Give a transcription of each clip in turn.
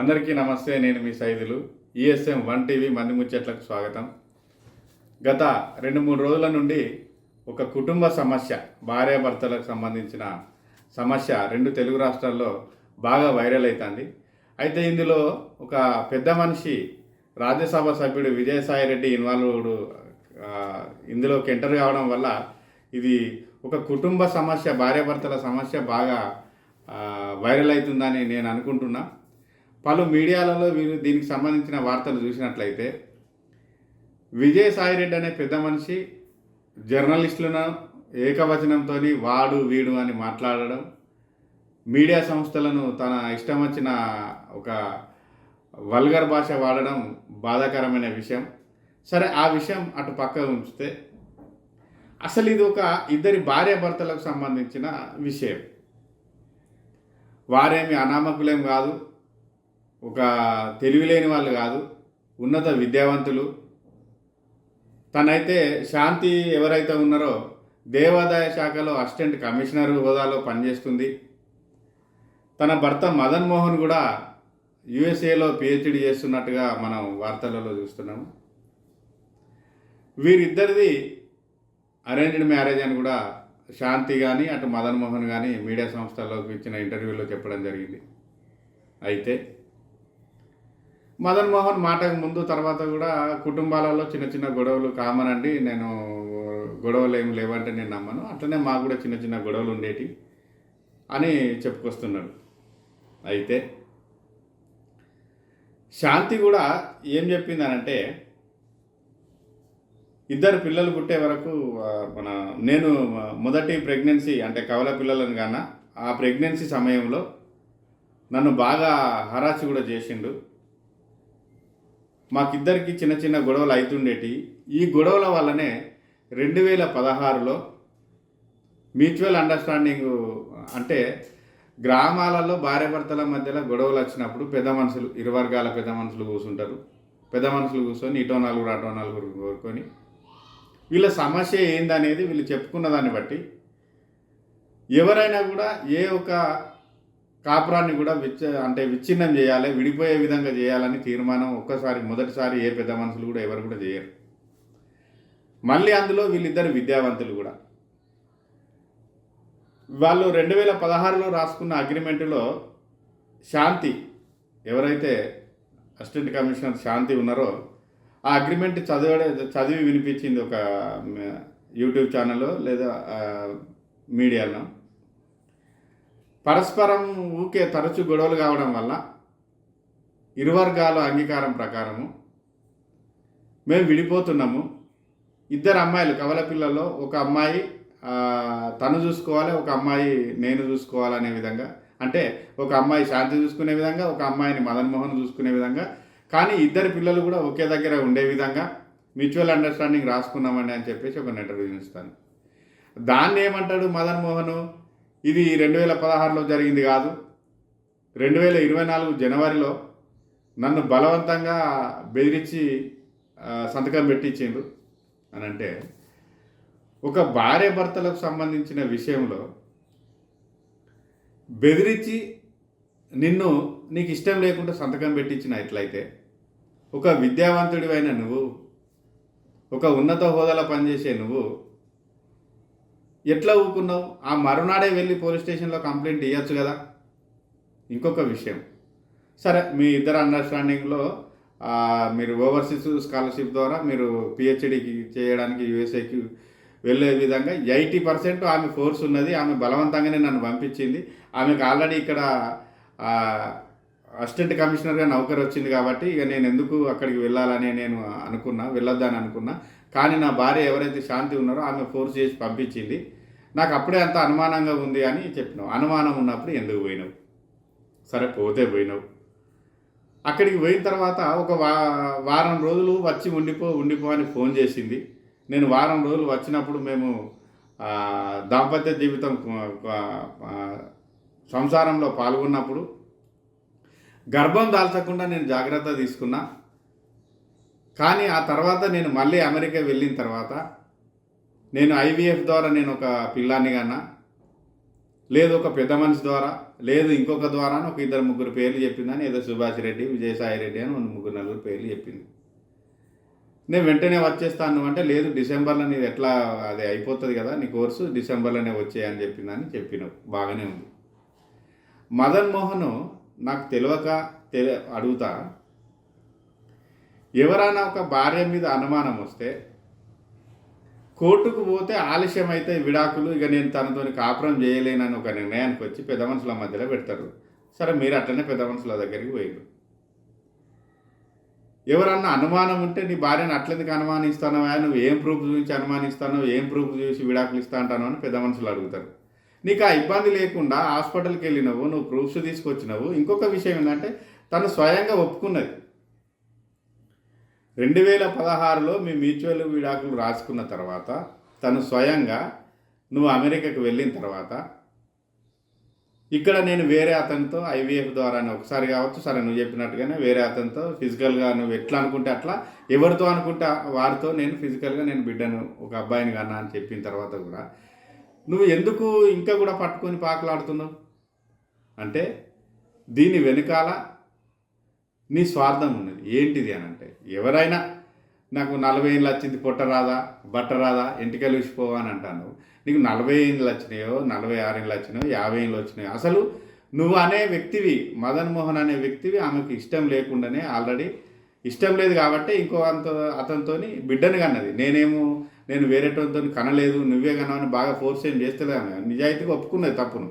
అందరికీ నమస్తే నేను మీ సైదులు. ఈఎస్ఎం వన్ టీవీ మంది ముచ్చట్లకు స్వాగతం. గత రెండు మూడు రోజుల నుండి ఒక కుటుంబ సమస్య భార్యాభర్తలకు సంబంధించిన సమస్య రెండు తెలుగు రాష్ట్రాల్లో బాగా వైరల్ అవుతుంది అయితే ఇందులో ఒక పెద్ద మనిషి రాజ్యసభ సభ్యుడు విజయసాయి రెడ్డి ఇన్వాల్వ్డ్ ఇందులోకి ఎంటర్ కావడం వల్ల ఇది ఒక కుటుంబ సమస్య భార్యాభర్తల సమస్య బాగా వైరల్ అవుతుందని నేను అనుకుంటున్నా. పలు మీడియాలలో వీరు దీనికి సంబంధించిన వార్తలు చూసినట్లయితే విజయసాయి రెడ్డి అనే పెద్ద మనిషి జర్నలిస్టులను ఏకవచనంతో వాడు వీడు అని మాట్లాడడం మీడియా సంస్థలను తన ఇష్టం వచ్చిన ఒక వల్గర్ భాష వాడడం బాధాకరమైన విషయం. సరే ఆ విషయం అటు పక్క ఉంచితే అసలు ఇది ఒక ఇద్దరి భార్యాభర్తలకు సంబంధించిన విషయం. వారేమి అనామకులేం కాదు. ఒక తెలివిలేని వాళ్ళు కాదు ఉన్నత విద్యావంతులు. తనైతే శాంతి ఎవరైతే ఉన్నారో దేవాదాయ శాఖలో అసిస్టెంట్ కమిషనర్ హోదాలో పనిచేస్తుంది. తన భర్త మదన్ మోహన్ కూడా యుఎస్ఏలో పిహెచ్డి చేస్తున్నట్టుగా మనం వార్తలలో చూస్తున్నాము. వీరిద్దరిది అరేంజ్డ్ మ్యారేజ్ అని కూడా శాంతి కానీ అటు మదన్ మోహన్ కానీ మీడియా సంస్థల్లోకి ఇచ్చిన ఇంటర్వ్యూలో చెప్పడం జరిగింది. అయితే మదన్ మోహన్ మాటకు ముందు తర్వాత కూడా కుటుంబాలలో చిన్న చిన్న గొడవలు కామన్ అండి. నేను గొడవలు ఏమి లేవంటే నేను నమ్మను. అట్లనే మాకు కూడా చిన్న చిన్న గొడవలు ఉండేటి అని చెప్పుకొస్తున్నాడు అయితే శాంతి కూడా ఏం చెప్పిందనంటే ఇద్దరు పిల్లలు పుట్టే వరకు మన నేను మొదటి ప్రెగ్నెన్సీ అంటే కవల పిల్లలను గాన ఆ ప్రెగ్నెన్సీ సమయంలో నన్ను బాగా హరాచి కూడా చేసిండు. మాకిద్దరికి చిన్న చిన్న గొడవలు అవుతుండేటి ఈ గొడవల వల్లనే రెండు వేల పదహారులో మ్యూచువల్ అండర్స్టాండింగ్ అంటే గ్రామాలలో భార్యాభర్తల మధ్యలో గొడవలు వచ్చినప్పుడు పెద్ద మనుషులు ఇరు వర్గాల పెద్ద మనుషులు కూర్చుంటారు పెద్ద మనుషులు కూర్చొని ఇటో నలుగురు అటో నలుగురు కోరుకొని వీళ్ళ సమస్య ఏందనేది వీళ్ళు చెప్పుకున్న దాన్ని బట్టి ఎవరైనా కూడా ఏ ఒక కాపురాన్ని కూడా విచ్చ అంటే విచ్ఛిన్నం చేయాలి విడిపోయే విధంగా చేయాలని తీర్మానం ఒక్కసారి మొదటిసారి ఏ పెద్ద మనుషులు కూడా ఎవరు కూడా చేయరు. మళ్ళీ అందులో వీళ్ళిద్దరు విద్యావంతులు కూడా. వాళ్ళు రెండు వేల పదహారులో రాసుకున్న అగ్రిమెంటులో శాంతి ఎవరైతే అసిస్టెంట్ కమిషనర్ శాంతి ఉన్నారో ఆ అగ్రిమెంట్ చదివడే చదివి వినిపించింది ఒక యూట్యూబ్ ఛానల్లో లేదా మీడియాలో. పరస్పరం ఊకే తరచు గొడవలు కావడం వల్ల ఇరువర్గాల అంగీకారం ప్రకారము మేము విడిపోతున్నాము. ఇద్దరు అమ్మాయిలు కవల పిల్లల్లో ఒక అమ్మాయి తను చూసుకోవాలి ఒక అమ్మాయి నేను చూసుకోవాలనే విధంగా. అంటే ఒక అమ్మాయి శాంతి చూసుకునే విధంగా ఒక అమ్మాయిని మదన్ మోహన్ చూసుకునే విధంగా. కానీ ఇద్దరు పిల్లలు కూడా ఒకే దగ్గర ఉండే విధంగా మ్యూచువల్ అండర్స్టాండింగ్ రాసుకున్నామండి అని చెప్పేసి ఒక ఇంటర్వ్యూ ఇస్తాను దాన్ని ఏమంటాడు మదన్ మోహన్? ఇది రెండు వేల పదహారులో జరిగింది కాదు. రెండు వేల ఇరవై నాలుగు జనవరిలో నన్ను బలవంతంగా బెదిరించి సంతకం పెట్టించిండు అని అంటే ఒక భార్య భర్తలకు సంబంధించిన విషయంలో బెదిరించి నిన్ను నీకు ఇష్టం లేకుండా సంతకం పెట్టించిన ఎట్లయితే ఒక విద్యావంతుడివైన నువ్వు ఒక ఉన్నత హోదాలో పనిచేసే నువ్వు ఎట్లా ఊకున్నావు ఆ మరునాడే వెళ్ళి పోలీస్ స్టేషన్లో కంప్లైంట్ ఇవ్వచ్చు కదా? ఇంకొక విషయం. సరే మీ ఇద్దరు అండర్స్టాండింగ్లో మీరు ఓవర్సీస్ స్కాలర్షిప్ ద్వారా మీరు పిహెచ్డికి చేయడానికి యూఎస్ఏకి వెళ్ళే విధంగా ఎయిటీ పర్సెంట్ ఆమె ఫోర్స్ ఉన్నది. ఆమె బలవంతంగానే నన్ను పంపించింది. ఆమెకు ఆల్రెడీ ఇక్కడ అసిస్టెంట్ కమిషనర్గా నౌకర్ వచ్చింది కాబట్టి ఇక నేను ఎందుకు అక్కడికి వెళ్ళాలని నేను అనుకున్నా వెళ్ళొద్దని అనుకున్నా. కానీ నా భార్య ఎవరైతే శాంతి ఉన్నారో ఆమె ఫోర్స్ చేసి పంపించింది. నాకు అప్పుడే అంత అనుమానంగా ఉంది అని చెప్పినావు. అనుమానం ఉన్నప్పుడు ఎందుకు పోయినావు? సరే పోతే పోయినావు. అక్కడికి పోయిన తర్వాత ఒక వా వారం రోజులు వచ్చి ఉండిపో ఉండిపో అని ఫోన్ చేసింది. నేను వారం రోజులు వచ్చినప్పుడు మేము దాంపత్య జీవితం సంసారంలో పాల్గొన్నప్పుడు గర్భం దాల్చకుండా నేను జాగ్రత్త తీసుకున్నా. కానీ ఆ తర్వాత నేను మళ్ళీ అమెరికా వెళ్ళిన తర్వాత నేను ఐవీఎఫ్ ద్వారా నేను ఒక పిల్లాన్ని కన్నా లేదు ఒక పెద్ద మనిషి ద్వారా లేదు ఇంకొక ద్వారా అని ఒక ఇద్దరు ముగ్గురు పేర్లు చెప్పిందని ఏదో సుభాష్ రెడ్డి విజయసాయి రెడ్డి అని ముగ్గురు నలుగురు పేర్లు చెప్పింది. నేను వెంటనే వచ్చేస్తాను అంటే లేదు డిసెంబర్లో నీది ఎట్లా అది అయిపోతుంది కదా నీ కోర్సు డిసెంబర్లోనే వచ్చేయని చెప్పిందని చెప్పినావు బాగానే ఉంది. మదన్ మోహన్ నాకు తెలియక తెలి అడుగుతా ఎవరైనా ఒక భార్య మీద అనుమానం వస్తే కోర్టుకు పోతే ఆలస్యం అయితే విడాకులు ఇక నేను తనతోని కాపురం చేయలేనని ఒక నిర్ణయానికి వచ్చి పెద్ద మనుషుల మధ్యలో పెడతారు. సరే మీరు అట్లనే పెద్ద మనుషుల దగ్గరికి పోయారు ఎవరన్నా అనుమానం ఉంటే నీ భార్యను అట్లెందుకు అనుమానిస్తానవా నువ్వు ఏం ప్రూఫ్ చూసి అనుమానిస్తానో ఏం ప్రూఫ్ చూసి విడాకులు ఇస్తా అంటానో అని పెద్ద మనుషులు అడుగుతారు. నీకు ఆ ఇబ్బంది లేకుండా హాస్పిటల్కి వెళ్ళినవు నువ్వు ప్రూఫ్స్ తీసుకొచ్చినవు. ఇంకొక విషయం ఏంటంటే తను స్వయంగా ఒప్పుకున్నది. రెండు వేల పదహారులో మీ మ్యూచువల్ విడాకులు రాసుకున్న తర్వాత తను స్వయంగా నువ్వు అమెరికాకు వెళ్ళిన తర్వాత ఇక్కడ నేను వేరే అతనితో ఐవీఎఫ్ ద్వారానే ఒకసారి కావచ్చు సరే నువ్వు చెప్పినట్టుగానే వేరే అతనితో ఫిజికల్గా నువ్వు ఎట్లా అనుకుంటే అట్లా ఎవరితో అనుకుంటే వారితో నేను ఫిజికల్గా నేను బిడ్డను ఒక అబ్బాయిని కన్నా అని చెప్పిన తర్వాత కూడా నువ్వు ఎందుకు ఇంకా కూడా పట్టుకొని పాకలాడుతున్నావు? అంటే దీని వెనుకాల నీ స్వార్థం ఉన్నది. ఏంటిది అని ఎవరైనా నాకు నలభై ఏళ్ళు వచ్చింది పొట్ట రాదా బట్ట రాదా ఎంటికలు ఊసిపోవా అని అంటాను. నీకు నలభై ఏళ్ళు వచ్చినాయో నలభై ఆరు ఏళ్ళు వచ్చినాయో యాభై ఏళ్ళు వచ్చినాయో అసలు నువ్వు అనే వ్యక్తివి మదన్ మోహన్ అనే వ్యక్తివి ఆమెకు ఇష్టం లేకుండానే ఆల్రెడీ ఇష్టం లేదు కాబట్టి ఇంకో అంత అతనితోని బిడ్డని కన్నది. నేనేమో నేను వేరేటోతో కనలేదు నువ్వే కన్నావని బాగా ఫోర్స్ ఏం చేస్తలే ఆమె. నిజాయితీగా ఒప్పుకున్నది తప్పును.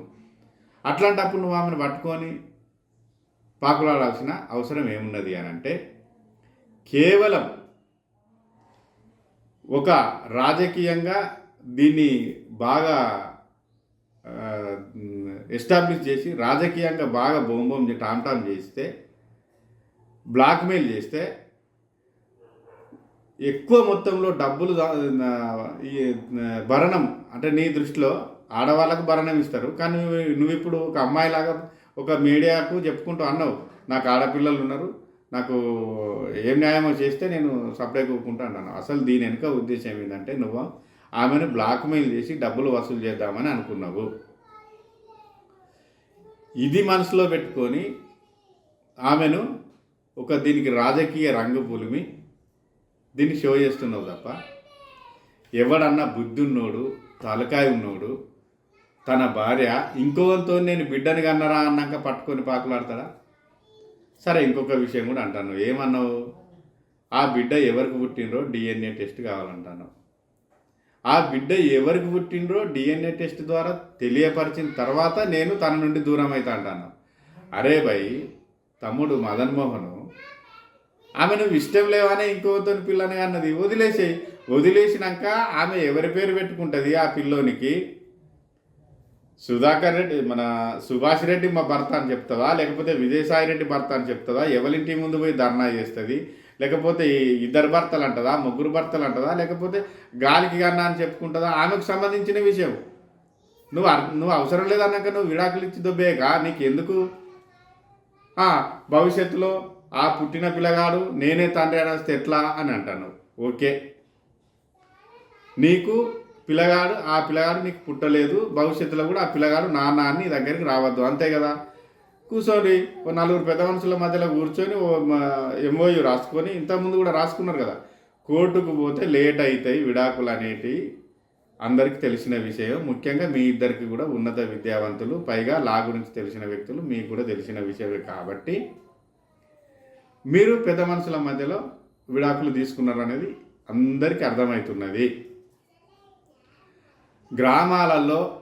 అట్లాంటప్పుడు నువ్వు ఆమెను పట్టుకొని పాకులాడాల్సిన అవసరం ఏమున్నది అని అంటే కేవలం ఒక రాజకీయంగా దీన్ని బాగా ఎస్టాబ్లిష్ చేసి రాజకీయంగా బాగా బొంబం టామ్ చేస్తే బ్లాక్మెయిల్ చేస్తే ఎక్కువ మొత్తంలో డబ్బులు ఈ భరణం అంటే నీ దృష్టిలో ఆడవాళ్ళకు భరణం ఇస్తారు. కానీ నువ్వు- నువ్వు ఇప్పుడు ఒక అమ్మాయిలాగా ఒక మీడియాకు చెప్పుకుంటూ అన్నావు నాకు ఆడపిల్లలు ఉన్నారు నాకు ఏం న్యాయమో చేస్తే నేను సప్లై కూకుంటా అన్నాను అసలు దీని వెనుక ఉద్దేశం ఏంటంటే నువ్వు ఆమెను బ్లాక్మెయిల్ చేసి డబ్బులు వసూలు చేద్దామని అనుకున్నావు. ఇది మనసులో పెట్టుకొని ఆమెను ఒక దీనికి రాజకీయ రంగు పులిమి దీన్ని షో చేస్తున్నావు తప్ప ఎవడన్నా బుద్ధి ఉన్నోడు తలకాయ ఉన్నోడు తన భార్య ఇంకోతో నేను బిడ్డని కన్నరా అన్నాక పట్టుకొని పాకులాడతాడా? సరే ఇంకొక విషయం కూడా అంటాను. ఏమన్నావు? ఆ బిడ్డ ఎవరికి పుట్టినరో డిఎన్ఏ టెస్ట్ కావాలంటాను. ఆ బిడ్డ ఎవరికి పుట్టినరో డిఎన్ఏ టెస్ట్ ద్వారా తెలియపరిచిన తర్వాత నేను తన నుండి దూరం అవుతా అంటాను. అరే భయ్ తమ్ముడు మదన్ మోహను ఆమె నువ్వు ఇష్టం లేవనే ఇంకోతో పిల్లని అన్నది. వదిలేసేయి. వదిలేసినాక ఆమె ఎవరి పేరు పెట్టుకుంటుంది ఆ పిల్లోనికి? సుధాకర్ రెడ్డి మన సుభాష్ రెడ్డి మా భర్త అని చెప్తుందా లేకపోతే విజయసాయి రెడ్డి భర్త అని చెప్తుందా ఎవరింటి ముందు పోయి ధర్నా చేస్తుంది? లేకపోతే ఇద్దరు భర్తలు అంటదా ముగ్గురు భర్తలు అంటదా లేకపోతే గాలికి కన్నా అని చెప్పుకుంటుందా? ఆమెకు సంబంధించిన విషయం. నువ్వు నువ్వు అవసరం లేదన్నాక నువ్వు విడాకులు ఇచ్చి దొబ్బేగా నీకు ఎందుకు భవిష్యత్తులో ఆ పుట్టిన పిల్లగాడు నేనే తండ్రి అనేస్తే ఎట్లా అని అంటాను. ఓకే. నీకు పిల్లగాడు ఆ పిల్లగాడు నీకు పుట్టలేదు భవిష్యత్తులో కూడా ఆ పిల్లగాడు నాన్న అని నీ దగ్గరికి రావద్దు. అంతే కదా? కూర్చొని ఓ నలుగురు పెద్ద మనుషుల మధ్యలో కూర్చొని ఓ ఎంఓయూ రాసుకొని ఇంతకుముందు కూడా రాసుకున్నారు కదా? కోర్టుకు పోతే లేట్ అవుతాయి విడాకులు అనేటివి అందరికీ తెలిసిన విషయం. ముఖ్యంగా మీ ఇద్దరికి కూడా ఉన్నత విద్యావంతులు పైగా లా గురించి తెలిసిన వ్యక్తులు మీకు కూడా తెలిసిన విషయమే కాబట్టి మీరు పెద్ద మనుషుల మధ్యలో విడాకులు తీసుకున్నారు అనేది అందరికీ అర్థమవుతున్నది. గ్రామాలలో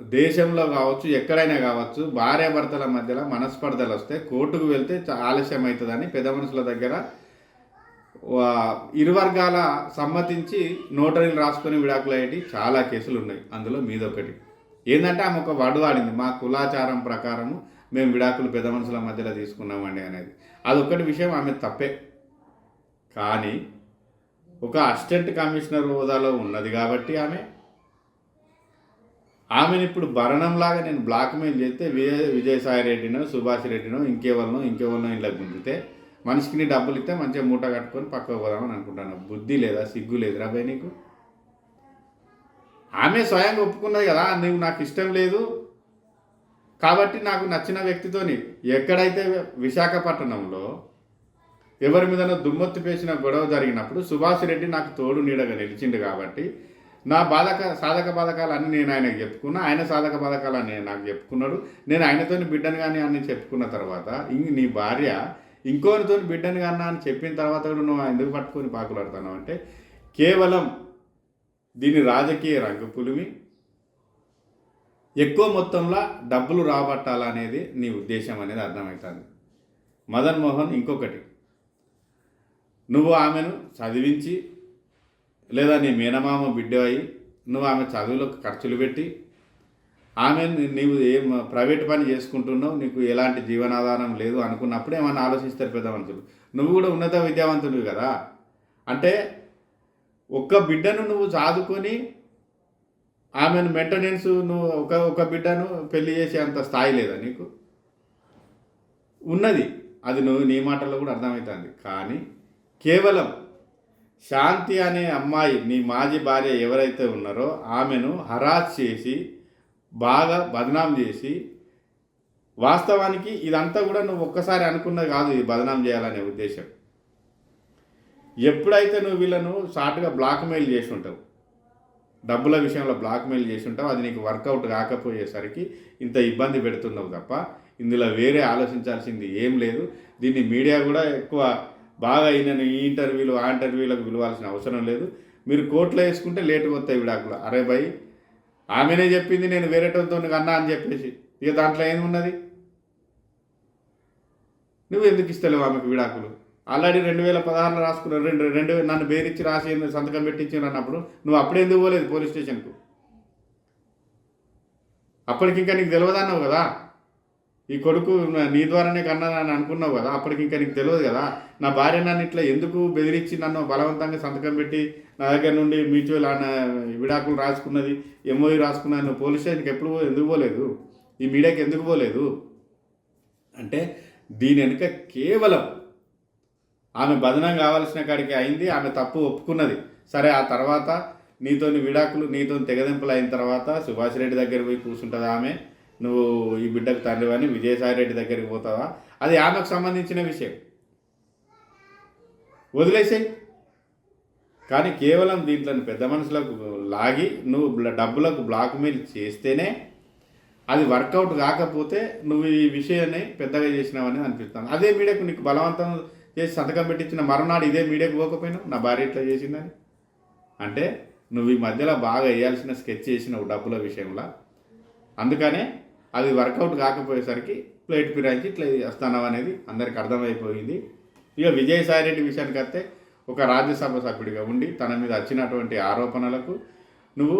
దేశంలో కావచ్చు ఎక్కడైనా కావచ్చు భార్యాభర్తల మధ్యలో మనస్పర్ధలు వస్తే కోర్టుకు వెళ్తే ఆలస్యం అవుతుందని పెద్ద మనుషుల దగ్గర ఇరు వర్గాల సమ్మతించి నోటరీలు రాసుకొని విడాకులయ్యేటి చాలా కేసులు ఉన్నాయి. అందులో మీదొకటి. ఏంటంటే ఆమె ఒక వడవాడింది మా కులాచారం ప్రకారము మేము విడాకులు పెద్ద మనుషుల మధ్యలో తీసుకున్నామండి అనేది. అదొక్కటి విషయం ఆమె తప్పే. కానీ ఒక అసిస్టెంట్ కమిషనర్ హోదాలో ఉన్నది కాబట్టి ఆమె ఆమెను ఇప్పుడు భరణంలాగా నేను బ్లాక్మెయిల్ చేస్తే విజయ విజయసాయి రెడ్డినో సుభాష్ రెడ్డినో ఇంకెవరినో ఇంకెవరినో ఇలా గుంజితే మనిషికి నీ డబ్బులు ఇస్తే మంచిగా మూట కట్టుకొని పక్కకు పోదామని అనుకుంటాను. బుద్ధి లేదా? సిగ్గు లేదురా రాబాయ్ నీకు. ఆమె స్వయంగా ఒప్పుకున్నది కదా నువ్వు నాకు ఇష్టం లేదు. కాబట్టి నాకు నచ్చిన వ్యక్తితోని ఎక్కడైతే విశాఖపట్నంలో ఎవరి మీద దుమ్మెత్తి పేసిన గొడవ జరిగినప్పుడు సుభాష్ రెడ్డి నాకు తోడు నీడగా నిలిచిండు కాబట్టి నా బాధక సాధక బాధకాలన్నీ నేను ఆయనకు చెప్పుకున్నా. ఆయన సాధక బాధకాలు అని నాకు చెప్పుకున్నాడు. నేను ఆయనతోని బిడ్డను కానీ అన్ని చెప్పుకున్న తర్వాత ఇంక నీ భార్య ఇంకోనితో బిడ్డను కన్నా అని చెప్పిన తర్వాత కూడా నువ్వు ఎందుకు పట్టుకొని పాకులాడుతున్నావు అంటే కేవలం దీని రాజకీయ రంగు పులిమి ఎక్కువ మొత్తంలో డబ్బులు రాబట్టాలనేది నీ ఉద్దేశం అనేది అర్థమవుతుంది. మదన్ మోహన్ ఇంకొకటి. నువ్వు ఆమెను చదివించి లేదా నీ మేనమామ బిడ్డ అయి నువ్వు ఆమె చదువులకు ఖర్చులు పెట్టి ఆమె నీవు ఏం ప్రైవేట్ పని చేసుకుంటున్నావు నీకు ఎలాంటి జీవనాధారం లేదు అనుకున్నప్పుడు ఏమన్నా ఆలోచిస్తారు పెద్ద మనుషులు నువ్వు కూడా ఉన్నత విద్యావంతుడు కదా. అంటే ఒక్క బిడ్డను నువ్వు చదువుకొని ఆమెను మెయింటెనెన్స్ నువ్వు ఒక ఒక బిడ్డను పెళ్ళి చేసే అంత స్థాయి లేదా నీకు? ఉన్నది. అది నువ్వు నీ మాటల్లో కూడా అర్థమవుతుంది. కానీ కేవలం శాంతి అనే అమ్మాయి నీ మాజీ భార్య ఎవరైతే ఉన్నారో ఆమెను హరాస్ చేసి బాగా బదనాం చేసి వాస్తవానికి ఇదంతా కూడా నువ్వు ఒక్కసారి అనుకున్నది కాదు ఇది బదనాం చేయాలనే ఉద్దేశం. ఎప్పుడైతే నువ్వు వీళ్ళను షార్ట్గా బ్లాక్మెయిల్ చేసి ఉంటావు డబ్బుల విషయంలో బ్లాక్మెయిల్ చేసి ఉంటావు అది నీకు వర్కౌట్ కాకపోయేసరికి ఇంత ఇబ్బంది పెడుతున్నావు తప్ప ఇందులో వేరే ఆలోచించాల్సింది ఏం లేదు. దీన్ని మీడియా కూడా ఎక్కువ బాగా ఈయన ఈ ఇంటర్వ్యూలు ఆ ఇంటర్వ్యూలకు పిలవాల్సిన అవసరం లేదు. మీరు కోర్టులో వేసుకుంటే లేటుగా వస్తాయి విడాకులు. అరే భయ్ ఆమెనే చెప్పింది నేను వేరేటతో అన్నా అని చెప్పేసి. ఇక దాంట్లో ఏమున్నది నువ్వు ఎందుకు ఇస్తలేవు ఆమెకు విడాకులు? ఆల్రెడీ రెండు వేల పదహారులో రాసుకున్నావు రెండు రెండు నన్ను బేరిచ్చి రాసి సంతకం పెట్టించారు అన్నప్పుడు నువ్వు అప్పుడే ఎందుకు పోలేదు పోలీస్ స్టేషన్కు? అప్పటికి ఇంకా నీకు తెలియదన్నావు కదా? ఈ కొడుకు నీ ద్వారానే కన్నా అని అనుకున్నావు కదా అప్పటికి ఇంకా నీకు తెలియదు కదా. నా భార్య నన్ను ఇట్లా ఎందుకు బెదిరించి నన్ను బలవంతంగా సంతకం పెట్టి నా దగ్గర నుండి మ్యూచువల్ విడాకులు రాసుకున్నది ఎంఓఈ రాసుకున్నది పోలీస్ స్టేషన్కి ఎప్పుడు ఎందుకు పోలేదు? ఈ మీడియాకి ఎందుకు పోలేదు? అంటే దీని వెనుక కేవలం ఆమె బదనం కావాల్సిన కాడికి అయింది ఆమె తప్పు ఒప్పుకున్నది. సరే ఆ తర్వాత నీతోని విడాకులు నీతోని తెగదింపులు అయిన తర్వాత సుభాష్ రెడ్డి దగ్గర పోయి కూర్చుంటుంది ఆమె. నువ్వు ఈ బిడ్డకు తండ్రి అని విజయసాయి రెడ్డి దగ్గరికి పోతావా? అది ఆమెకు సంబంధించిన విషయం. వదిలేసేయి. కానీ కేవలం దీంట్లో పెద్ద మనుషులకు లాగి నువ్వు డబ్బులకు డబ్బులకు బ్లాక్మెయిల్ చేస్తేనే అది వర్కౌట్ కాకపోతే నువ్వు ఈ విషయాన్ని పెద్దగా చేసినావని అనిపిస్తాను అదే మీడియాకు నీకు బలవంతం చేసి సంతకం పెట్టించిన మరునాడు ఇదే మీడియాకు పోకపోయినావు? నా భార్య ఇట్లా చేసిందని అంటే నువ్వు ఈ మధ్యలో బాగా వేయాల్సిన స్కెచ్ చేసినావు డబ్బుల విషయంలో. అందుకనే అది వర్కౌట్ కాకపోయేసరికి ప్లేట్ ఫిరాయించి ఇట్లా వస్తానం అనేది అందరికి అర్థమైపోయింది. ఇక విజయసాయి రెడ్డి విషయానికి వస్తే ఒక రాజ్యసభ సభ్యుడిగా ఉండి తన మీద వచ్చినటువంటి ఆరోపణలకు నువ్వు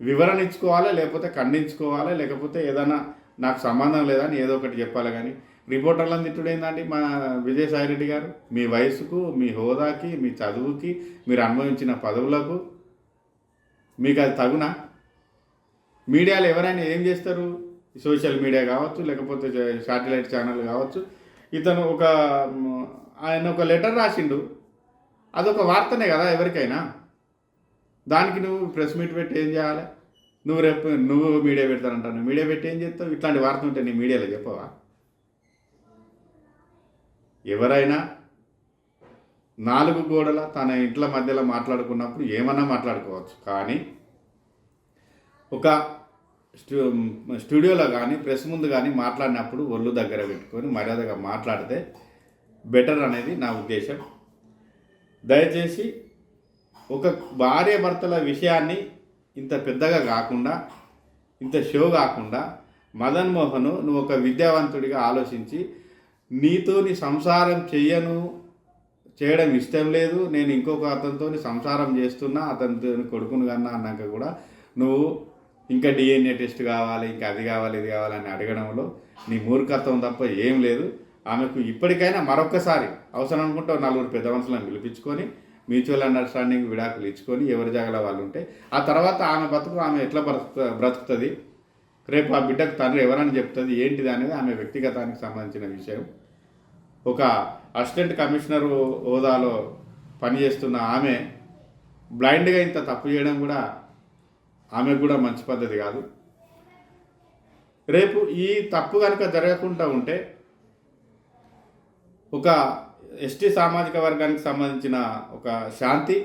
వివరణ ఇచ్చుకోవాలా లేకపోతే ఖండించుకోవాలా లేకపోతే ఏదైనా నాకు సంబంధం లేదని ఏదో ఒకటి చెప్పాలి కానీ రిపోర్టర్లను తిట్టుడు ఏంటండి మా విజయసాయి రెడ్డి గారు? మీ వయసుకు మీ హోదాకి మీ చదువుకి మీరు అనుభవించిన పదవులకు మీకు అది తగునా? మీడియాలో ఎవరైనా ఏం చేస్తారు? సోషల్ మీడియా కావచ్చు లేకపోతే శాటిలైట్ ఛానల్ కావచ్చు. ఇతను ఒక ఆయన ఒక లెటర్ రాసిండు. అదొక వార్తనే కదా ఎవరికైనా. దానికి నువ్వు ప్రెస్ మీట్ పెట్టి ఏం చేయాలి? నువ్వు రేపు నువ్వు మీడియా పెడతానంటాను. మీడియా పెట్టి ఏం చేస్తావు? ఇట్లాంటి వార్త ఉంటే నీ మీడియాలో చెప్పవా? ఎవరైనా నాలుగు గోడల తన ఇంట్ల మధ్యలో మాట్లాడుకున్నప్పుడు ఏమన్నా మాట్లాడుకోవచ్చు. కానీ ఒక స్టూడియోలో కానీ ప్రెస్ ముందు కానీ మాట్లాడినప్పుడు ఒళ్ళు దగ్గర పెట్టుకొని మర్యాదగా మాట్లాడితే బెటర్ అనేది నా ఉద్దేశం. దయచేసి ఒక భార్య భర్తల విషయాన్ని ఇంత పెద్దగా కాకుండా ఇంత షో కాకుండా మదన్ మోహన్ నువ్వు ఒక విద్యావంతుడిగా ఆలోచించి నీతో నీ సంసారం చెయ్యను చేయడం ఇష్టం లేదు నేను ఇంకొక అతనితో సంసారం చేస్తున్నా అతనితో కొడుకును కన్నా అన్నాక కూడా నువ్వు ఇంకా డిఎన్ఏ టెస్ట్ కావాలి ఇంకా అది కావాలి ఇది కావాలని అడగడంలో నీ మూర్ఖత్వం తప్ప ఏం లేదు. ఆమెకు ఇప్పటికైనా మరొక్కసారి అవసరం అనుకుంటే నలుగురు పెద్ద మనుషులను పిలిపించుకొని మ్యూచువల్ అండర్స్టాండింగ్ విడాకులు ఇచ్చుకొని ఎవరి జాగల వాళ్ళు ఉంటే ఆ తర్వాత ఆమె బతుకు ఆమె ఎట్లా బ్రతుకు బ్రతుకుతుంది? రేపు ఆ బిడ్డకు తండ్రి ఎవరని చెప్తుంది? ఏంటిది అనేది ఆమె వ్యక్తిగతానికి సంబంధించిన విషయం. ఒక అసిస్టెంట్ కమిషనర్ హోదాలో పనిచేస్తున్న ఆమె బ్లైండ్గా ఇంత తప్పు చేయడం కూడా ఆమెకు కూడా మంచి పద్ధతి కాదు. రేపు ఈ తప్పు కనుక జరగకుండా ఉంటే ఒక ఎస్టీ సామాజిక వర్గానికి సంబంధించిన ఒక శాంతి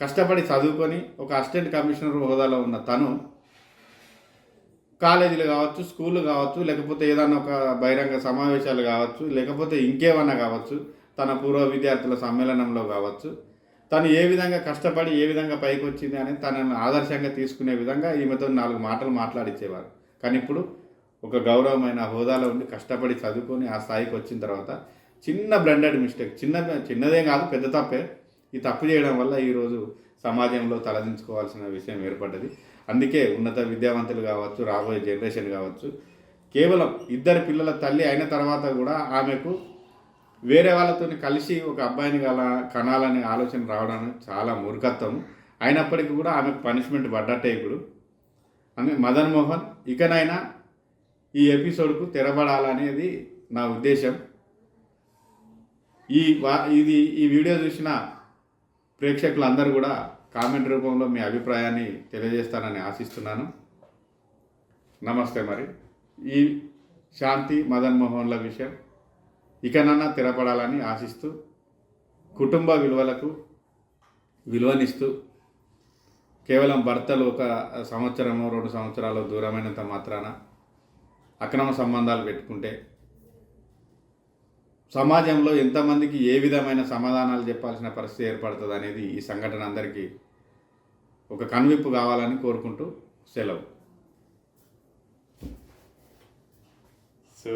కష్టపడి చదువుకొని ఒక అసిస్టెంట్ కమిషనర్ హోదాలో ఉన్న తను కాలేజీలు కావచ్చు స్కూళ్ళు కావచ్చు లేకపోతే ఏదైనా ఒక బహిరంగ సమావేశాలు కావచ్చు లేకపోతే ఇంకేమన్నా కావచ్చు తన పూర్వ విద్యార్థుల సమ్మేళనంలో కావచ్చు తను ఏ విధంగా కష్టపడి ఏ విధంగా పైకి వచ్చింది అని తనను ఆదర్శంగా తీసుకునే విధంగా ఈమెతో నాలుగు మాటలు మాట్లాడించేవారు కానీ ఇప్పుడు ఒక గౌరవమైన హోదాలో ఉండి కష్టపడి చదువుకొని ఆ స్థాయికి వచ్చిన తర్వాత చిన్న బ్లండెడ్ మిస్టేక్ చిన్న చిన్నదేం కాదు పెద్ద తప్పే. ఈ తప్పు చేయడం వల్ల ఈరోజు సమాజంలో తలదించుకోవాల్సిన విషయం ఏర్పడ్డది. అందుకే ఉన్నత విద్యావంతులు కావచ్చు రాబోయే జనరేషన్ కావచ్చు కేవలం ఇద్దరు పిల్లల తల్లి అయిన తర్వాత కూడా ఆమెకు వేరే వాళ్ళతో కలిసి ఒక అబ్బాయిని గల కనాలనే ఆలోచన రావడం చాలా మూర్ఖత్వం. అయినప్పటికీ కూడా ఆమెకు పనిష్మెంట్ పడ్డట్టే ఇప్పుడు. అని మదన్ మోహన్ ఇకనైనా ఈ ఎపిసోడ్కు తెరబడాలనేది నా ఉద్దేశం. ఈ వా ఇది ఈ వీడియో చూసిన ప్రేక్షకులందరూ కూడా కామెంట్ రూపంలో మీ అభిప్రాయాన్ని తెలియజేస్తానని ఆశిస్తున్నాను. నమస్తే మరి. ఈ శాంతి మదన్ మోహన్ల విషయం. ఇకనన్నా తెరపడాలని ఆశిస్తూ కుటుంబ విలువలకు విలువనిస్తూ కేవలం భర్తలు ఒక సంవత్సరము రెండు సంవత్సరాలు దూరమైనంత మాత్రాన అక్రమ సంబంధాలు పెట్టుకుంటే సమాజంలో ఎంతమందికి ఏ విధమైన సమాధానాలు చెప్పాల్సిన పరిస్థితి ఏర్పడుతుంది అనేది ఈ సంఘటన అందరికీ ఒక కనువిప్పు కావాలని కోరుకుంటూ సెలవు. సో